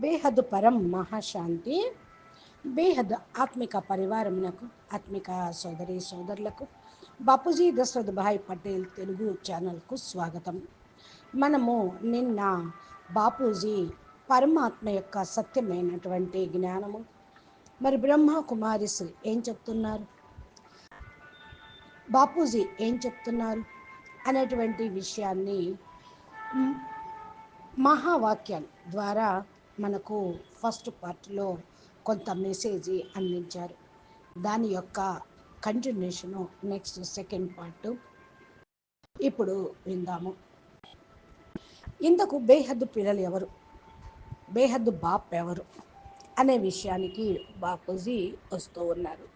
బేహద్ పరం మహాశాంతి బేహద్ ఆత్మిక పరివారమునకు ఆత్మిక సోదరి సోదరులకు బాపూజీ దశరథ్ భాయ్ పటేల్ తెలుగు ఛానల్కు స్వాగతం. మనము నిన్న బాపూజీ పరమాత్మ యొక్క సత్యమైనటువంటి జ్ఞానము మరి బ్రహ్మ కుమారిస్ ఏం చెప్తున్నారు? బాపూజీ ఏం చెప్తున్నారు అనేటువంటి విషయాన్ని మహావాక్యాల ద్వారా మనకు ఫస్ట్ పార్ట్లో కొంత మెసేజ్ అందించారు. దాని యొక్క కంటిన్యూషను నెక్స్ట్ సెకండ్ పార్ట్ ఇప్పుడు విందాము. ఇంతకు బేహద్దు పిల్లలు ఎవరు? బేహద్దు బాప్ ఎవరు? అనే విషయానికి బాపూజీ వస్తూ ఉన్నారు.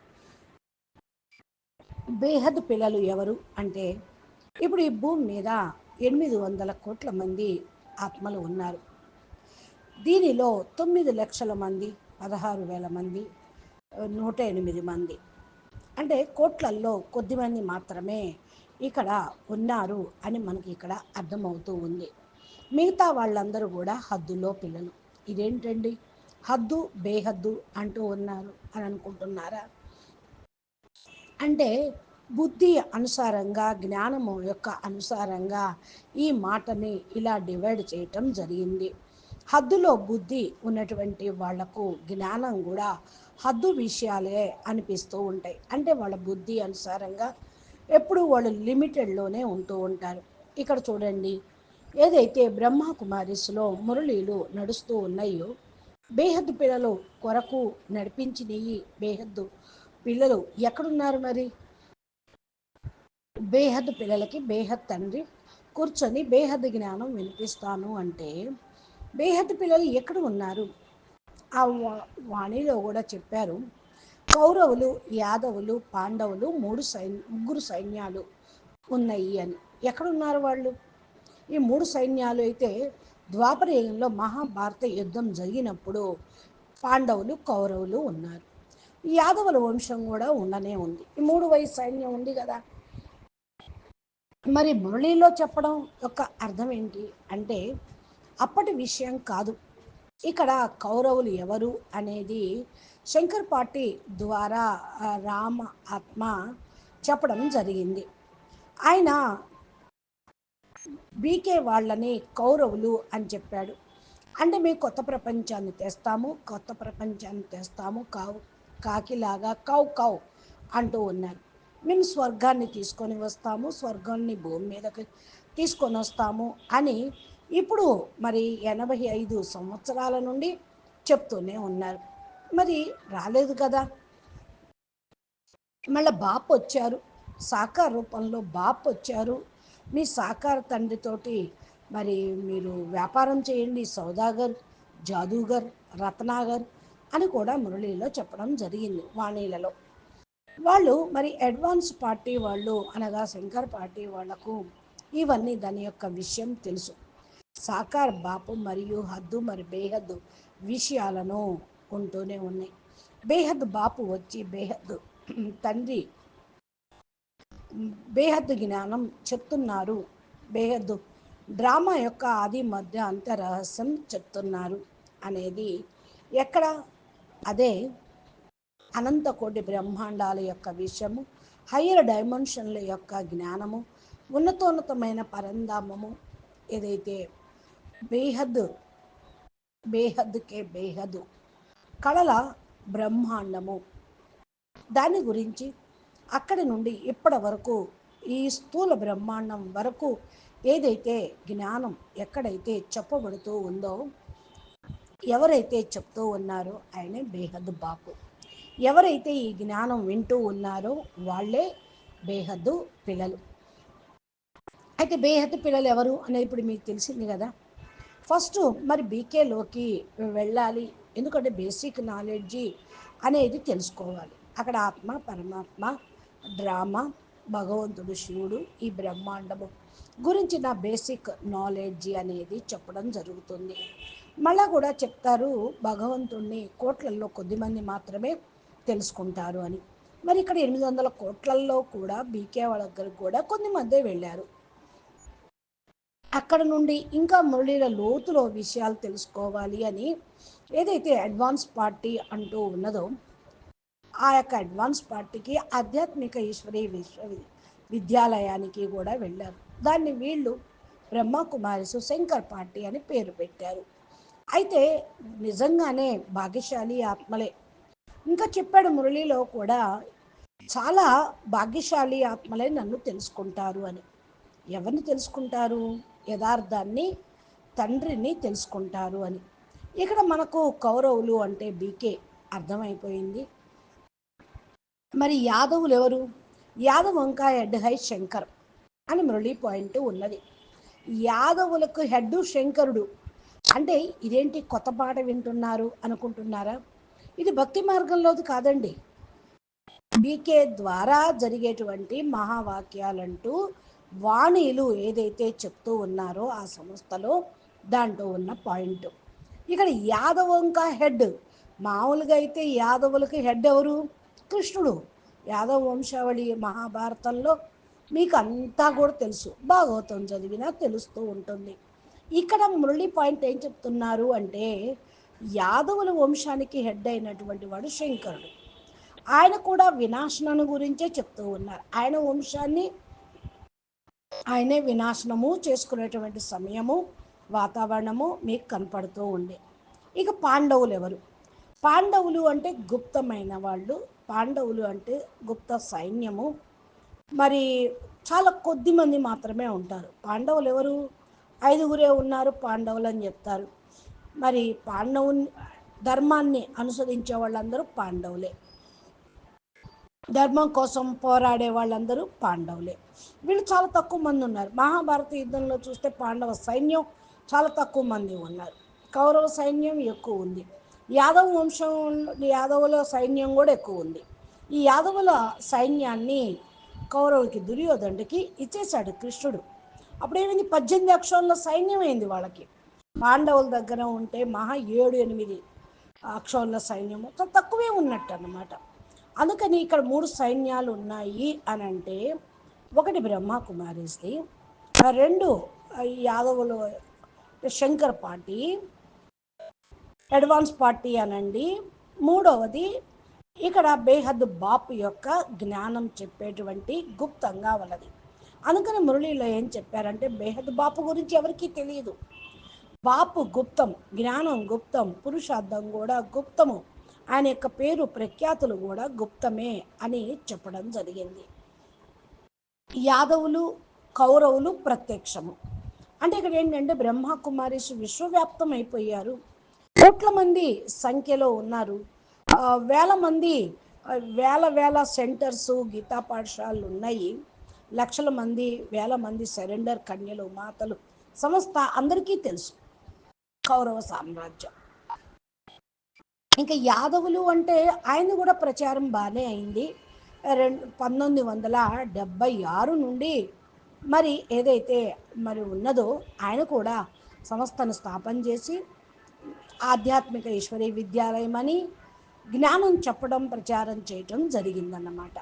బేహద్ పిల్లలు ఎవరు అంటే ఇప్పుడు ఈ భూమి మీద ఎనిమిది వందల కోట్ల మంది ఆత్మలు ఉన్నారు. దీనిలో తొమ్మిది లక్షల మంది పదహారు వేల మంది నూట ఎనిమిది మంది. అంటే కోట్లల్లో కొద్దిమంది మాత్రమే ఇక్కడ ఉన్నారు అని మనకి ఇక్కడ అర్థమవుతూ ఉంది. మిగతా వాళ్ళందరూ కూడా హద్దులో పిల్లలు. ఇదేంటండి? హద్దు బేహద్దు అంటూ ఉన్నారు అని అనుకుంటున్నారా? అంటే బుద్ధి అనుసారంగా జ్ఞానము యొక్క అనుసారంగా ఈ మాటని ఇలా డివైడ్ చేయటం జరిగింది. హద్దులో బుద్ధి ఉన్నటువంటి వాళ్ళకు జ్ఞానం కూడా హద్దు విషయాలే అనిపిస్తూ ఉంటాయి. అంటే వాళ్ళ బుద్ధి అనుసారంగా ఎప్పుడు వాళ్ళు లిమిటెడ్లోనే ఉంటూ ఉంటారు. ఇక్కడ చూడండి ఏదైతే బ్రహ్మకుమారిస్లో మురళీలు నడుస్తూ ఉన్నాయో బేహద్దు పిల్లలు కొరకు నడిపించినవి బేహద్దు పిల్లలు ఎక్కడున్నారు మరి? బేహద్ పిల్లలకి బేహద్ తండ్రి కూర్చొని బేహద్ జ్ఞానం వినిపిస్తాను అంటే బేహద్ పిల్లలు ఎక్కడ ఉన్నారు? ఆ వా- వాణిలో కూడా చెప్పారు. కౌరవులు యాదవులు పాండవులు మూడు సైన్ ముగ్గురు సైన్యాలు ఉన్నాయి అని. ఎక్కడున్నారు వాళ్ళు? ఈ మూడు సైన్యాలు అయితే ద్వాపర యుగంలో మహాభారత యుద్ధం జరిగినప్పుడు పాండవులు కౌరవులు ఉన్నారు. యాదవుల వంశం కూడా ఉండనే ఉంది. ఈ మూడు వయసు సైన్యం ఉంది కదా. మరి మురళిలో చెప్పడం యొక్క అర్థం ఏంటి అంటే అప్పటి విషయం కాదు. ఇక్కడ కౌరవులు ఎవరు అనేది శంకర్ పార్టీ ద్వారా రామ ఆత్మ చెప్పడం జరిగింది. ఆయన బీకే వాళ్ళని కౌరవులు అని చెప్పాడు. అంటే మేము కొత్త ప్రపంచాన్ని తెస్తాము కొత్త ప్రపంచాన్ని తెస్తాము కావు కాకిలాగా కౌ కౌ అంటూ ఉన్నారు. మేము స్వర్గాన్ని తీసుకొని వస్తాము స్వర్గాన్ని భూమి మీదకి తీసుకొని వస్తాము అని ఇప్పుడు మరి ఎనభై ఐదు సంవత్సరాల నుండి చెప్తూనే ఉన్నారు. మరి రాలేదు కదా. మళ్ళీ బాప్ వచ్చారు. సాకార రూపంలో బాప్ వచ్చారు. మీ సాకార తండ్రితోటి మరి మీరు వ్యాపారం చేయండి. సౌదాగర్ జాదూగర్ రత్నాగర్ అని కూడా మురళిలో చెప్పడం జరిగింది వాణీలలో. వాళ్ళు మరి అడ్వాన్స్ పార్టీ వాళ్ళు అనగా శంకర్ పార్టీ వాళ్ళకు ఇవన్నీ దాని యొక్క విషయం తెలుసు. సాకార్ బాపు మరియు హద్దు మరి బేహద్దు విషయాలను ఉంటూనే ఉన్నాయి. బేహద్ బాపు వచ్చి బేహద్ తండ్రి బేహద్దు జ్ఞానం చెప్తున్నారు. బేహద్దు డ్రామా యొక్క ఆది మధ్య అంత రహస్యం చెప్తున్నారు అనేది ఎక్కడ? అదే అనంత కోటి బ్రహ్మాండాల యొక్క విషయము హయ్యర్ డైమెన్షన్ల యొక్క జ్ఞానము ఉన్నతోన్నతమైన పరంధామము ఏదైతే బేహద్. బేహద్కే బేహదు. కళల బ్రహ్మాండము. దాని గురించి అక్కడి నుండి ఇప్పటి వరకు ఈ స్థూల బ్రహ్మాండం వరకు ఏదైతే జ్ఞానం ఎక్కడైతే చెప్పబడుతూ ఉందో ఎవరైతే చెప్తూ ఉన్నారో ఆయనే బేహద్దు బాపు. ఎవరైతే ఈ జ్ఞానం వింటూ ఉన్నారో వాళ్ళే బేహద్దు పిల్లలు. అయితే బేహద్దు పిల్లలు ఎవరు అనేది ఇప్పుడు మీకు తెలిసింది కదా? ఫస్ట్ మరి బీకేలోకి వెళ్ళాలి. ఎందుకంటే బేసిక్ నాలెడ్జి అనేది తెలుసుకోవాలి. అక్కడ ఆత్మ పరమాత్మ డ్రామా భగవంతుడు శివుడు ఈ బ్రహ్మాండము గురించి నా బేసిక్ నాలెడ్జి అనేది చెప్పడం జరుగుతుంది. మళ్ళా కూడా చెప్తారు భగవంతుణ్ణి కోట్లల్లో కొద్దిమంది మాత్రమే తెలుసుకుంటారు అని. మరి ఇక్కడ ఎనిమిది వందల కోట్లల్లో కూడా బీకే వాళ్ళ దగ్గరకు కూడా కొద్ది మందే వెళ్ళారు. అక్కడ నుండి ఇంకా మురళీల లోతులో విషయాలు తెలుసుకోవాలి అని ఏదైతే అడ్వాన్స్ పార్టీ అంటూ ఉన్నదో ఆ యొక్క అడ్వాన్స్ పార్టీకి ఆధ్యాత్మిక ఈశ్వరి విశ్వ విద్యాలయానికి కూడా వెళ్ళారు. దాన్ని వీళ్ళు బ్రహ్మకుమారిసు శంకర్ పార్టీ అని పేరు పెట్టారు. అయితే నిజంగానే భాగ్యశాలి ఆత్మలే. ఇంకా చెప్పాడు మురళిలో కూడా చాలా భాగ్యశాలి ఆత్మలే నన్ను తెలుసుకుంటారు అని. ఎవరిని తెలుసుకుంటారు? యథార్థాన్ని తండ్రిని తెలుసుకుంటారు అని. ఇక్కడ మనకు కౌరవులు అంటే బీకే అర్థమైపోయింది. మరి యాదవులు ఎవరు? యాదవ్ వంకాయ హెడ్ హై శంకర్ అని మురళి పాయింట్ ఉన్నది. యాదవులకు హెడ్ శంకరుడు అంటే ఇదేంటి కొత్త పాట వింటున్నారు అనుకుంటున్నారా? ఇది భక్తి మార్గంలోది కాదండి. బీకే ద్వారా జరిగేటువంటి మహావాక్యాలంటూ వాణీలు ఏదైతే చెప్తూ ఉన్నారో ఆ సంస్థలో దాంట్లో ఉన్న పాయింట్. ఇక్కడ యాదవంక హెడ్ మామూలుగా అయితే యాదవులకి హెడ్ ఎవరు? కృష్ణుడు. యాదవ వంశావళి మహాభారతంలో మీకు అంతా కూడా తెలుసు. భాగవతం చదివినా తెలుస్తూ ఉంటుంది. ఇక్కడ మురళి పాయింట్ ఏం చెప్తున్నారు అంటే యాదవుల వంశానికి హెడ్ అయినటువంటి వాడు శంకరుడు. ఆయన కూడా వినాశనం గురించే చెప్తూ ఉన్నారు. ఆయన వంశాన్ని ఆయనే వినాశనము చేసుకునేటువంటి సమయము వాతావరణము మీకు కనపడుతూ ఉండే ఇక పాండవులు ఎవరు? పాండవులు అంటే గుప్తమైన వాళ్ళు. పాండవులు అంటే గుప్త సైన్యము. మరి చాలా కొద్ది మంది మాత్రమే ఉంటారు. పాండవులు ఎవరు? ఐదుగురే ఉన్నారు పాండవులు అని చెప్తారు. మరి పాండవు ధర్మాన్ని అనుసరించే వాళ్ళందరూ పాండవులే. ధర్మం కోసం పోరాడే వాళ్ళందరూ పాండవులే. వీళ్ళు చాలా తక్కువ మంది ఉన్నారు. మహాభారత యుద్ధంలో చూస్తే పాండవ సైన్యం చాలా తక్కువ మంది ఉన్నారు. కౌరవ సైన్యం ఎక్కువ ఉంది. యాదవ వంశం యాదవుల సైన్యం కూడా ఎక్కువ ఉంది. ఈ యాదవుల సైన్యాన్ని కౌరవులకి దుర్యోధనుడికి ఇచ్చేశాడు కృష్ణుడు. అప్పుడేమైంది పద్దెనిమిది అక్షరాల సైన్యం అయింది వాళ్ళకి. పాండవుల దగ్గర ఉంటే మహా ఏడు ఎనిమిది అక్షరాల సైన్యం. తక్కువే ఉన్నట్టు అన్నమాట. అందుకని ఇక్కడ మూడు సైన్యాలు ఉన్నాయి అని అంటే ఒకటి బ్రహ్మకుమారిస్ది రెండు యాదవులు శంకర్ పార్టీ అడ్వాన్స్ పార్టీ అనండి. మూడవది ఇక్కడ బేహద్ బాపు యొక్క జ్ఞానం చెప్పేటువంటి గుప్తంగా ఉన్నది. అందుకని మురళిలో ఏం చెప్పారంటే బేహద్ బాపు గురించి ఎవరికీ తెలియదు. బాపు గుప్తం జ్ఞానం గుప్తం పురుషార్థం కూడా గుప్తము. ఆయన యొక్క పేరు ప్రఖ్యాతులు కూడా గుప్తమే అని చెప్పడం జరిగింది. యాదవులు కౌరవులు ప్రత్యక్షము. అంటే ఇక్కడ ఏంటంటే బ్రహ్మ కుమారీస్ విశ్వవ్యాప్తం అయిపోయారు. కోట్ల మంది సంఖ్యలో ఉన్నారు. వేల మంది వేల వేల సెంటర్స్ గీతా పాఠశాలలు ఉన్నాయి. లక్షల మంది వేల మంది సరెండర్ కన్యలు మాతలు సంస్థ అందరికీ తెలుసు. కౌరవ సామ్రాజ్యం. ఇంకా యాదవులు అంటే ఆయన కూడా ప్రచారం బాగానే అయింది. రెండు పంతొమ్మిది వందల డెబ్భై ఆరు నుండి మరి ఏదైతే మరి ఉన్నదో ఆయన కూడా సంస్థను స్థాపన చేసి ఆధ్యాత్మిక ఈశ్వరీ విద్యాలయం అని జ్ఞానం చెప్పడం ప్రచారం చేయటం జరిగిందన్నమాట.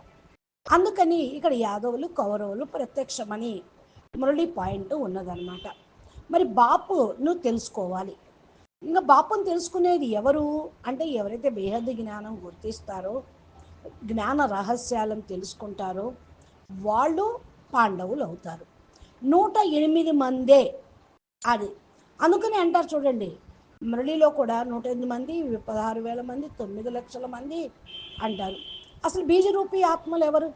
అందుకని ఇక్కడ యాదవులు కౌరవులు ప్రత్యక్షమని మురళి పాయింట్ ఉన్నదన్నమాట. మరి బాపును తెలుసుకోవాలి. ఇంకా బాపుని తెలుసుకునేది ఎవరు? అంటే ఎవరైతే బేహద్దు జ్ఞానం గుర్తిస్తారో జ్ఞాన రహస్యాలను తెలుసుకుంటారో వాళ్ళు పాండవులు అవుతారు. నూట ఎనిమిది మందే అది. అందుకని అంటారు చూడండి మురళిలో కూడా నూట ఎనిమిది మంది పదహారు వేల మంది తొమ్మిది లక్షల మంది అంటారు. అసలు బీజరూపీ ఆత్మలు ఎవరు?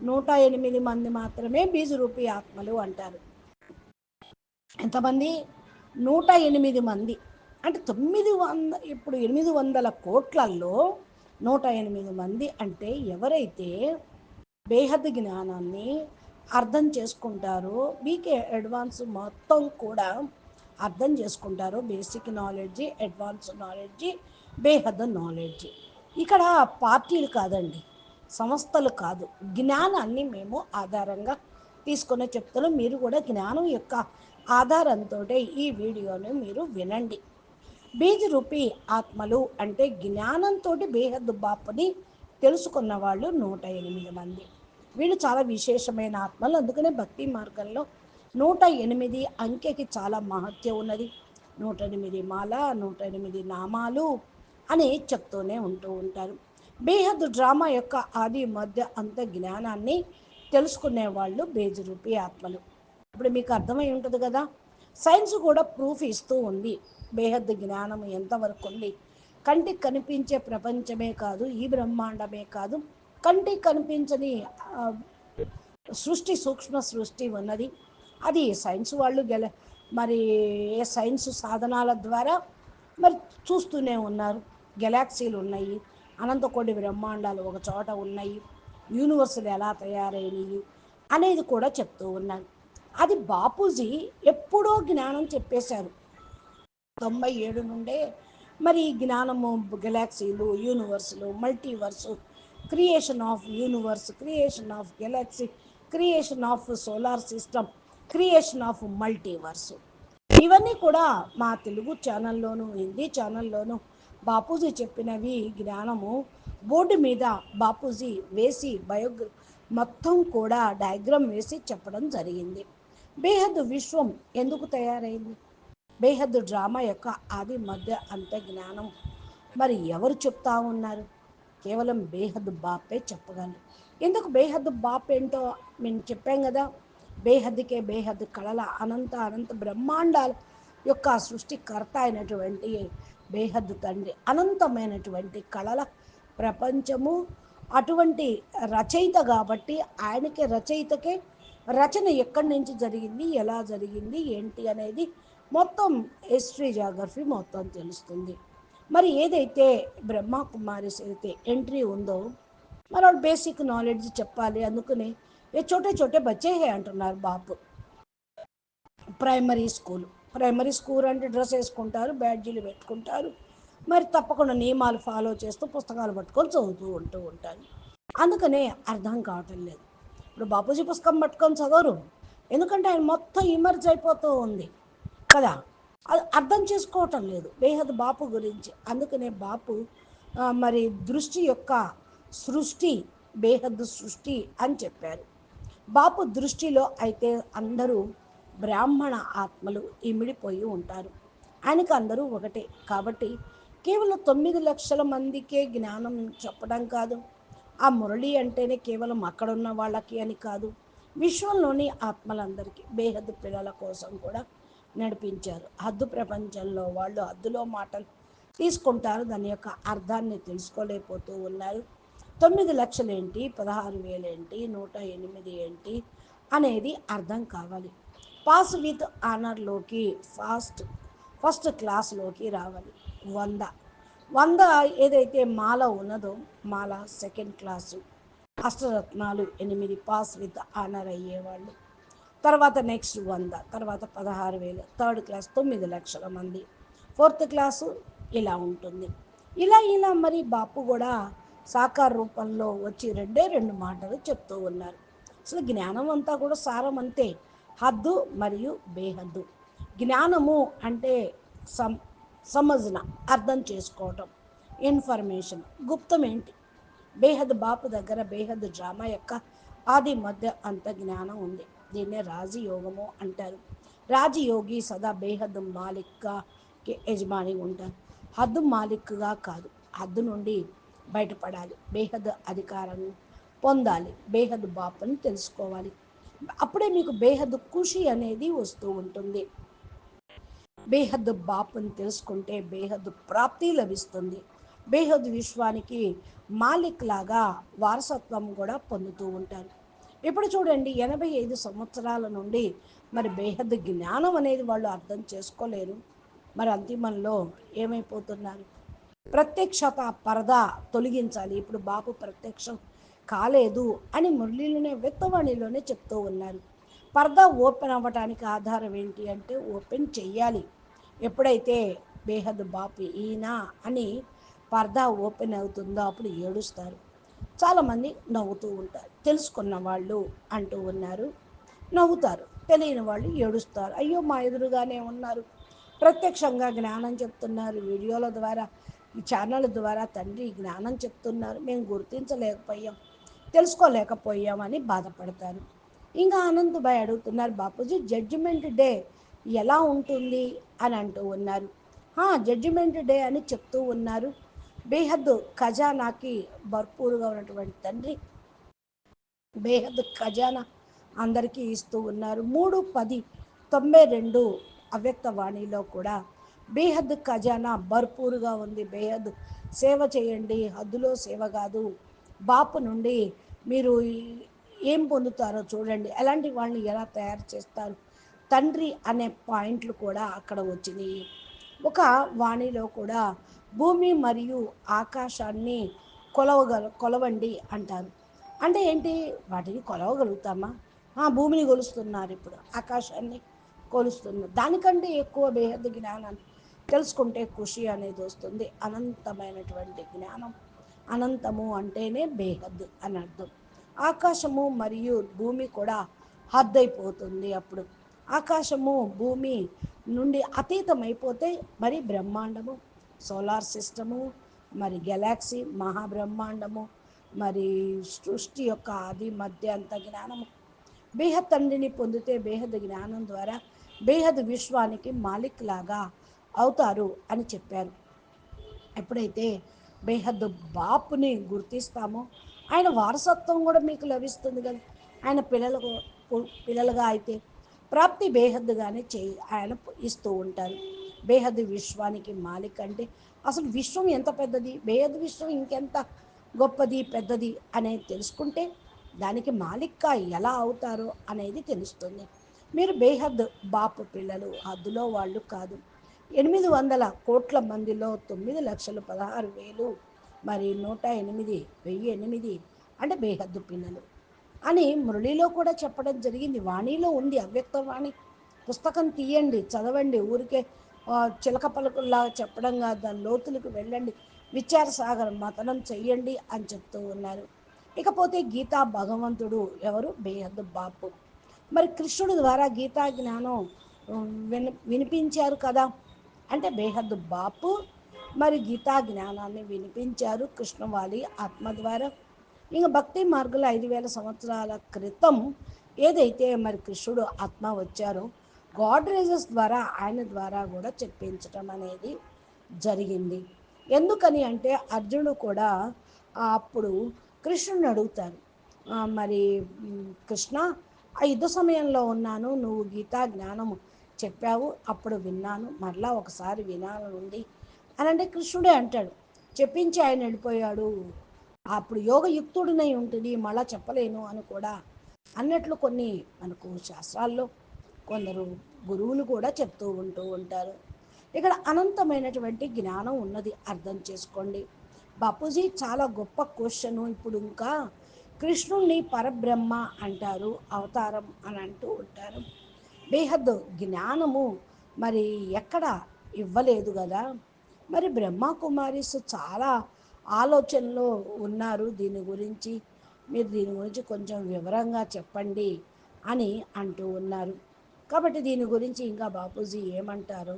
నూట ఎనిమిది మంది మాత్రమే బీజరూపీ ఆత్మలు అంటారు. ఎంతమంది? నూట ఎనిమిది మంది. అంటే తొమ్మిది వంద ఇప్పుడు ఎనిమిది వందల కోట్లల్లో నూట ఎనిమిది మంది అంటే ఎవరైతే బేహద్ జ్ఞానాన్ని అర్థం చేసుకుంటారో బీకే అడ్వాన్స్ మొత్తం కూడా అర్థం చేసుకుంటారో బేసిక్ నాలెడ్జి అడ్వాన్స్ నాలెడ్జి బేహద్ నాలెడ్జి. ఇక్కడ పార్టీలు కాదండి సంస్థలు కాదు. జ్ఞానాన్ని మేము ఆధారంగా తీసుకునే చెప్తాను మీరు కూడా జ్ఞానం యొక్క ఆధారంతో ఈ వీడియోను మీరు వినండి. బీజ్ ఆత్మలు అంటే జ్ఞానంతో బేహద్దు బాపుని తెలుసుకున్న వాళ్ళు నూట ఎనిమిది మంది. వీళ్ళు చాలా విశేషమైన ఆత్మలు. అందుకనే భక్తి మార్గంలో నూట ఎనిమిది అంకెకి చాలా మహత్యం ఉన్నది. నూట ఎనిమిది మాల నూట ఎనిమిది నామాలు అని చెప్తూనే ఉంటూ ఉంటారు. బేహద్ డ్రామా యొక్క ఆది మధ్య అంత జ్ఞానాన్ని తెలుసుకునే వాళ్ళు బేజరూపి ఆత్మలు. ఇప్పుడు మీకు అర్థమై ఉంటుంది కదా? సైన్స్ కూడా ప్రూఫ్ ఇస్తూ ఉంది. బేహద్ జ్ఞానం ఎంతవరకు ఉంది కంటికి కనిపించే ప్రపంచమే కాదు ఈ బ్రహ్మాండమే కాదు. కంటికి కనిపించని సృష్టి సూక్ష్మ సృష్టి ఉన్నది. అది సైన్స్ వాళ్ళు గెల మరి ఏ సైన్స్ సాధనాల ద్వారా మరి చూస్తూనే ఉన్నారు. గెలాక్సీలు ఉన్నాయి అనంతకోటి బ్రహ్మాండాలు ఒక చోట ఉన్నాయి యూనివర్సులు ఎలా తయారైనవి అనేది కూడా చెప్తూ ఉన్నారు. అది బాపూజీ ఎప్పుడో జ్ఞానం చెప్పేశారు. తొంభై ఏడు నుండే మరి జ్ఞానము గెలాక్సీలు యూనివర్సులు multiverse creation of universe creation of galaxy creation of solar system creation of multiverse. ఇవన్నీ కూడా మా తెలుగు ఛానల్లోను హిందీ ఛానల్లోను బాపూజీ చెప్పినవి జ్ఞానము. బోర్డు మీద బాపూజీ వేసి బయోగ్ర మొత్తం కూడా డయాగ్రామ్ వేసి చెప్పడం జరిగింది. బేహద్ విశ్వం ఎందుకు తయారైంది? బేహద్ డ్రామా యొక్క ఆది మధ్య అంత జ్ఞానం. మరి ఎవరు చెప్తా ఉన్నారు? కేవలం బేహద్ బాపే చెప్పగలరు. ఎందుకు బేహద్ బాప్ ఏంటో మేము చెప్పాం కదా. బేహద్కే బేహద్ కళల అనంత అనంత బ్రహ్మాండాల యొక్క సృష్టికర్త అయినటువంటి బేహద్ తండ్రి. అనంతమైనటువంటి కళల ప్రపంచము అటువంటి రచయిత కాబట్టి ఆయనకే రచయితకే రచన ఎక్కడి నుంచి జరిగింది? ఎలా జరిగింది? ఏంటి అనేది మొత్తం హిస్టరీ జాగ్రఫీ మొత్తం తెలుస్తుంది. మరి ఏదైతే బ్రహ్మ కుమారిస్ అయితే ఎంట్రీ ఉందో మరి వాళ్ళు బేసిక్ నాలెడ్జ్ చెప్పాలి అందుకని ఏ చోటే చోటే బచ్చే హే అంటున్నారు Bapu. Primary school. Primary school అంటే డ్రెస్ వేసుకుంటారు బ్యాడ్జీలు పెట్టుకుంటారు మరి తప్పకుండా నియమాలు ఫాలో చేస్తూ పుస్తకాలు పట్టుకొని చదువుతూ ఉంటూ ఉంటారు. అందుకనే అర్థం కావటం లేదు. ఇప్పుడు బాపూజీ పుస్తకం పట్టుకొని చదవరు. ఎందుకంటే ఆయన మొత్తం ఇమర్జ్ అయిపోతూ ఉంది. కదా? అది అర్థం చేసుకోవటం లేదు. బేహద్ బాపు గురించి. అందుకనే బాపు మరి దృష్టి యొక్క సృష్టి బేహద్దు సృష్టి అని చెప్పారు. బాపు దృష్టిలో అయితే అందరూ బ్రాహ్మణ ఆత్మలు ఇమిడిపోయి ఉంటారు. ఆయనకు అందరూ ఒకటే. కాబట్టి కేవలం తొమ్మిది లక్షల మందికే జ్ఞానం చెప్పడం కాదు. ఆ మురళి అంటేనే కేవలం అక్కడున్న వాళ్ళకి అని కాదు. విశ్వంలోని ఆత్మలందరికీ బేహద్దు పిల్లల కోసం కూడా నడిపించారు. హద్దు ప్రపంచంలో వాళ్ళు హద్దులో మాటలు తీసుకుంటారు. దాని యొక్క అర్థాన్ని తెలుసుకోలేకపోతూ ఉన్నారు. తొమ్మిది లక్షలు ఏంటి? పదహారు వేలు ఏంటి? నూట ఎనిమిది ఏంటి? అనేది అర్థం కావాలి. పాస్ విత్ ఆనర్లోకి ఫాస్ట్ ఫస్ట్ క్లాస్లోకి రావాలి. వంద. వంద ఏదైతే మాల ఉన్నదో మాల సెకండ్ క్లాసు. అష్టరత్నాలు ఎనిమిది పాస్ విత్ ఆనర్ అయ్యేవాళ్ళు. తర్వాత నెక్స్ట్ వంద తర్వాత పదహారు వేలు థర్డ్ క్లాస్ తొమ్మిది లక్షల మంది. ఫోర్త్ క్లాసు ఇలా ఉంటుంది. ఇలా ఇలా మరి బాపు కూడా సాకార రూపంలో వచ్చి రెండే రెండు మాటలు చెప్తూ ఉన్నారు. అసలు జ్ఞానం అంతా కూడా సారం అంతే హద్దు మరియు బేహద్దు. జ్ఞానము అంటే సం సమజ్న అర్థం చేసుకోవటం ఇన్ఫర్మేషన్ గుప్తం ఏంటి? బేహద్ బాపు దగ్గర బేహద్ డ్రామా యొక్క ఆది మధ్య అంత జ్ఞానం ఉంది. దీన్నే రాజయోగము అంటారు. రాజయోగి సదా బేహద్ మాలిక్గా యజమాని ఉంటారు. హద్దు మాలిక్గా కాదు. హద్దు నుండి బయటపడాలి. బేహద్ అధికారం పొందాలి. బేహద్ బాపుని తెలుసుకోవాలి. అప్పుడే మీకు బేహద్ ఖుషి అనేది వస్తూ ఉంటుంది. బేహద్ బాపుని తెలుసుకుంటే బేహద్ ప్రాప్తి లభిస్తుంది. బేహద్ విశ్వానికి మాలిక్ లాగా వారసత్వం కూడా పొందుతూ ఉంటారు. ఇప్పుడు చూడండి ఎనభై ఐదు సంవత్సరాల నుండి మరి బేహద్ జ్ఞానం అనేది వాళ్ళు అర్థం చేసుకోలేరు. మరి అంతిమంలో ఏమైపోతున్నారు? ప్రత్యక్షత పరదా తొలగించాలి. ఇప్పుడు బాపు ప్రత్యక్షం కాలేదు అని మురళీలోనే విత్తవాణిలోనే చెప్తూ ఉన్నారు. పరదా ఓపెన్ అవ్వటానికి ఆధారం ఏంటి అంటే ఓపెన్ చెయ్యాలి. ఎప్పుడైతే బేహద్ బాపు ఈయన అని పరదా ఓపెన్ అవుతుందో అప్పుడు ఏడుస్తారు. చాలామంది నవ్వుతూ ఉంటారు. తెలుసుకున్న వాళ్ళు అంటూ ఉన్నారు. నవ్వుతారు. తెలియని వాళ్ళు ఏడుస్తారు. అయ్యో మా ఎదురుగానే ఉన్నారు. ప్రత్యక్షంగా జ్ఞానం చెప్తున్నారు. వీడియోల ద్వారా ఈ ఛానల్ ద్వారా తండ్రి జ్ఞానం చెప్తున్నారు. మేము గుర్తించలేకపోయాం. తెలుసుకోలేకపోయామని బాధపడతారు. ఇంకా అనంతభాయ్ అడుగుతున్నారు బాపూజీ జడ్జిమెంట్ డే ఎలా ఉంటుంది? అని అంటూ ఉన్నారు. జడ్జిమెంట్ డే అని చెప్తూ ఉన్నారు. బేహద్ ఖజానాకి భర్పూరుగా ఉన్నటువంటి తండ్రి బేహద్ ఖజానా అందరికీ ఇస్తూ ఉన్నారు. మూడు పది తొంభై రెండు అవ్యక్త వాణిలో కూడా బేహద్ ఖజానా భర్పూరుగా ఉంది. బేహద్ సేవ చేయండి. హద్దులో సేవ కాదు. బాపు నుండి మీరు ఏం పొందుతారో చూడండి. ఎలాంటి వాళ్ళని ఎలా తయారు చేస్తారు? తండ్రి అనే పాయింట్లు కూడా అక్కడ వచ్చినాయి. ఒక వాణిలో కూడా భూమి మరియు ఆకాశాన్ని కొలవగల కొలవండి అంటారు. అంటే ఏంటి? వాటిని కొలవగలుగుతామా? భూమిని కొలుస్తున్నారు ఇప్పుడు. ఆకాశాన్ని కొలుస్తున్నారు. దానికంటే ఎక్కువ బేహద్ జ్ఞానాన్ని తెలుసుకుంటే ఖుషి అనేది వస్తుంది. అనంతమైనటువంటి జ్ఞానం. అనంతము అంటేనే బేహద్ అని అర్థం. ఆకాశము మరియు భూమి కూడా హద్దైపోతుంది అప్పుడు. ఆకాశము భూమి నుండి అతీతమైపోతే మరి బ్రహ్మాండము. సోలార్ సిస్టము మరి గెలాక్సీ మహాబ్రహ్మాండము మరి సృష్టి యొక్క ఆది మధ్య అంత జ్ఞానము. బేహద్ తండ్రిని పొందితే బేహద్ జ్ఞానం ద్వారా బేహద్ విశ్వానికి మాలిక్ లాగా అవుతారు అని చెప్పారు. ఎప్పుడైతే బేహద్ బాపుని గుర్తిస్తామో ఆయన వారసత్వం కూడా మీకు లభిస్తుంది కదా. ఆయన పిల్లలకు పిల్లలుగా అయితే ప్రాప్తి బేహద్దుగానే చేయి ఆయన ఇస్తూ ఉంటారు. బేహద్ విశ్వానికి మాలిక్ అంటే అసలు విశ్వం ఎంత పెద్దది? బేహద్ విశ్వం ఇంకెంత గొప్పది పెద్దది అనేది తెలుసుకుంటే దానికి మాలిక్గా ఎలా అవుతారో అనేది తెలుస్తుంది. మీరు బేహద్ బాపు పిల్లలు హద్దులో వాళ్ళు కాదు. ఎనిమిది వందల కోట్ల మందిలో తొమ్మిది లక్షలు పదహారు వేలు మరి నూట ఎనిమిది వెయ్యి ఎనిమిది అంటే బేహద్దు పిల్లలు అని మురళిలో కూడా చెప్పడం జరిగింది. వాణిలో ఉంది అవ్యక్త వాణి. పుస్తకం తీయండి చదవండి ఊరికే చిలక పలుకుల్లాగా చెప్పడం కాదు దాని లోతులకు వెళ్ళండి విచారసాగరం మతనం చెయ్యండి అని చెప్తూ ఉన్నారు. ఇకపోతే గీతా భగవంతుడు ఎవరు? బేహద్దు బాపు. మరి కృష్ణుడు ద్వారా గీతా జ్ఞానం విని వినిపించారు కదా? అంటే బేహద్దు బాపు మరి గీతా జ్ఞానాన్ని వినిపించారు కృష్ణవాలి ఆత్మ ద్వారా. ఇంకా భక్తి మార్గులు ఐదు వేల సంవత్సరాల క్రితం ఏదైతే మరి కృష్ణుడు ఆత్మ వచ్చారో గాడ్ రేజెస్ ద్వారా ఆయన ద్వారా కూడా చెప్పించటం అనేది జరిగింది. ఎందుకని అంటే అర్జునుడు కూడా అప్పుడు కృష్ణుని అడుగుతారు మరి కృష్ణ ఆ యుద్ధ సమయంలో ఉన్నాను నువ్వు గీతా జ్ఞానము చెప్పావు అప్పుడు విన్నాను మరలా ఒకసారి వినాలనుంది అని అంటే కృష్ణుడే అంటాడు. చెప్పించి ఆయన వెళ్ళిపోయాడు. అప్పుడు యోగయుక్తుడినై ఉంటుంది మళ్ళా చెప్పలేను అని కూడా అన్నట్లు కొన్ని మనకు శాస్త్రాల్లో కొందరు గురువులు కూడా చెప్తూ ఉంటూ ఉంటారు. ఇక్కడ అనంతమైనటువంటి జ్ఞానం ఉన్నది అర్థం చేసుకోండి. బాపూజీ చాలా గొప్ప క్వశ్చన్ ఇప్పుడు ఇంకా కృష్ణుణ్ణి పరబ్రహ్మ అంటారు అవతారం అని అంటూ ఉంటారు. బేహద్ జ్ఞానము మరి ఎక్కడ ఇవ్వలేదు కదా. మరి బ్రహ్మ కుమారిస్ చాలా ఆలోచనలో ఉన్నారు దీని గురించి. మీరు దీని గురించి కొంచెం వివరంగా చెప్పండి అని అంటూ ఉన్నారు. కాబట్టి దీని గురించి ఇంకా బాపూజీ ఏమంటారు?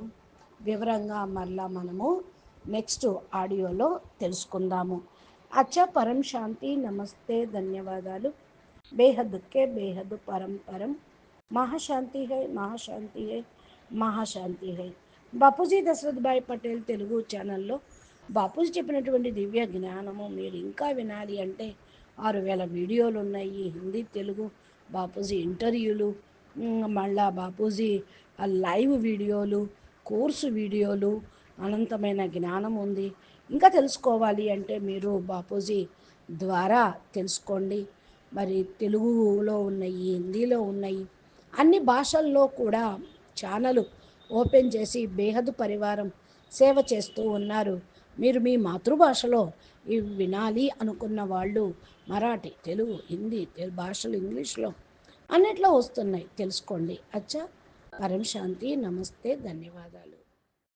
వివరంగా మళ్ళా మనము నెక్స్ట్ ఆడియోలో తెలుసుకుందాము. అచ్చ పరం శాంతి నమస్తే ధన్యవాదాలు. బేహద్కే బేహద్ పరం పరం. మహాశాంతి హై మహాశాంతి హై మహాశాంతి హై. బాపూజీ దశరథ్ భాయ్ పటేల్ తెలుగు ఛానల్లో బాపూజీ చెప్పినటువంటి దివ్య జ్ఞానము మీరు ఇంకా వినాలి అంటే ఆరు వేల వీడియోలు ఉన్నాయి హిందీ తెలుగు బాపూజీ ఇంటర్వ్యూలు మళ్ళా బాపూజీ లైవ్ వీడియోలు కోర్సు వీడియోలు అనంతమైన జ్ఞానం ఉంది. ఇంకా తెలుసుకోవాలి అంటే మీరు బాపూజీ ద్వారా తెలుసుకోండి. మరి తెలుగులో ఉన్నాయి హిందీలో ఉన్నాయి అన్ని భాషల్లో కూడా ఛానల్ ఓపెన్ చేసి బేహద్ పరివారం సేవ చేస్తూ ఉన్నారు. మీరు మీ మాతృభాషలో ఇవి వినాలి అనుకున్న వాళ్ళు మరాఠీ తెలుగు హిందీ తెలుగు భాషలు ఇంగ్లీష్లో అన్నిట్లో వస్తున్నాయి. తెలుసుకోండి. అచ్చా. పరం శాంతి నమస్తే. ధన్యవాదాలు.